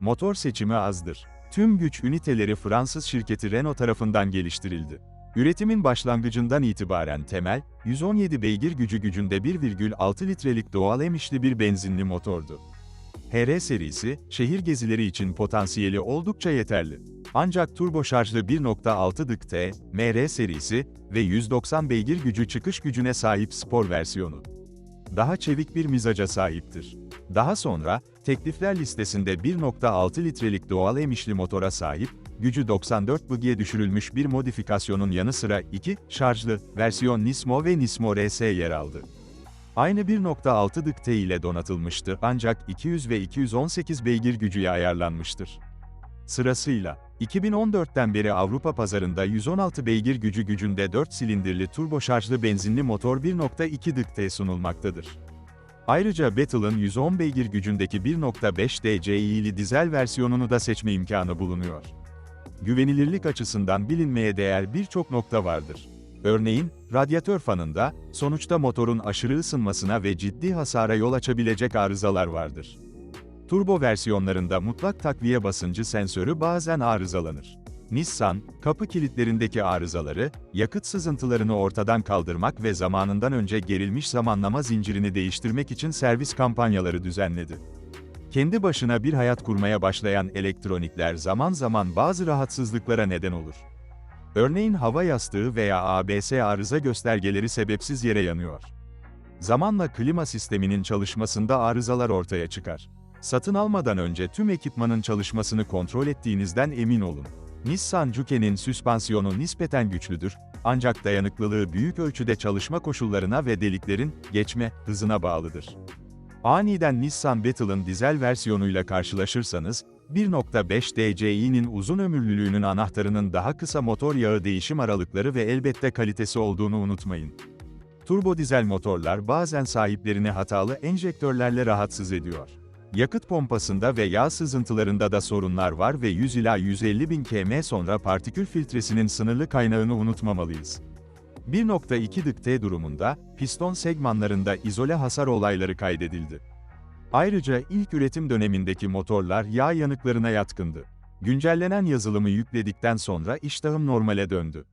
Motor seçimi azdır. Tüm güç üniteleri Fransız şirketi Renault tarafından geliştirildi. Üretimin başlangıcından itibaren temel, 117 beygir gücü gücünde 1,6 litrelik doğal emişli bir benzinli motordu. HR serisi, şehir gezileri için potansiyeli oldukça yeterli. Ancak turbo şarjlı 1.6 dık T, MR serisi ve 190 beygir gücü çıkış gücüne sahip spor versiyonu. Daha çevik bir mizaca sahiptir. Daha sonra, teklifler listesinde 1.6 litrelik doğal emişli motora sahip, gücü 94 bıgıya düşürülmüş bir modifikasyonun yanı sıra 2 şarjlı versiyon Nismo ve Nismo RS yer aldı. Aynı 1.6 dık T ile donatılmıştı ancak 200 ve 218 beygir gücüye ayarlanmıştır. Sırasıyla, 2014'ten beri Avrupa pazarında 116 beygir gücü gücünde 4 silindirli turbo şarjlı benzinli motor 1.2 dık T sunulmaktadır. Ayrıca Battle'ın 110 beygir gücündeki 1.5 DCi'li dizel versiyonunu da seçme imkanı bulunuyor. Güvenilirlik açısından bilinmeye değer birçok nokta vardır. Örneğin, radyatör fanında, sonuçta motorun aşırı ısınmasına ve ciddi hasara yol açabilecek arızalar vardır. Turbo versiyonlarında mutlak takviye basıncı sensörü bazen arızalanır. Nissan, kapı kilitlerindeki arızaları, yakıt sızıntılarını ortadan kaldırmak ve zamanından önce gerilmiş zamanlama zincirini değiştirmek için servis kampanyaları düzenledi. Kendi başına bir hayat kurmaya başlayan elektronikler zaman zaman bazı rahatsızlıklara neden olur. Örneğin hava yastığı veya ABS arıza göstergeleri sebepsiz yere yanıyor. Zamanla klima sisteminin çalışmasında arızalar ortaya çıkar. Satın almadan önce tüm ekipmanın çalışmasını kontrol ettiğinizden emin olun. Nissan Juke'nin süspansiyonu nispeten güçlüdür, ancak dayanıklılığı büyük ölçüde çalışma koşullarına ve deliklerin geçme hızına bağlıdır. Aniden Nissan Battle'ın dizel versiyonuyla karşılaşırsanız, 1.5 DCi'nin uzun ömürlülüğünün anahtarının daha kısa motor yağı değişim aralıkları ve elbette kalitesi olduğunu unutmayın. Turbo dizel motorlar bazen sahiplerini hatalı enjektörlerle rahatsız ediyor. Yakıt pompasında ve yağ sızıntılarında da sorunlar var ve 100 ila 150 bin km sonra partikül filtresinin sınırlı kaynağını unutmamalıyız. 1.2 dık T durumunda, piston segmanlarında izole hasar olayları kaydedildi. Ayrıca ilk üretim dönemindeki motorlar yağ yanıklarına yatkındı. Güncellenen yazılımı yükledikten sonra iştahım normale döndü.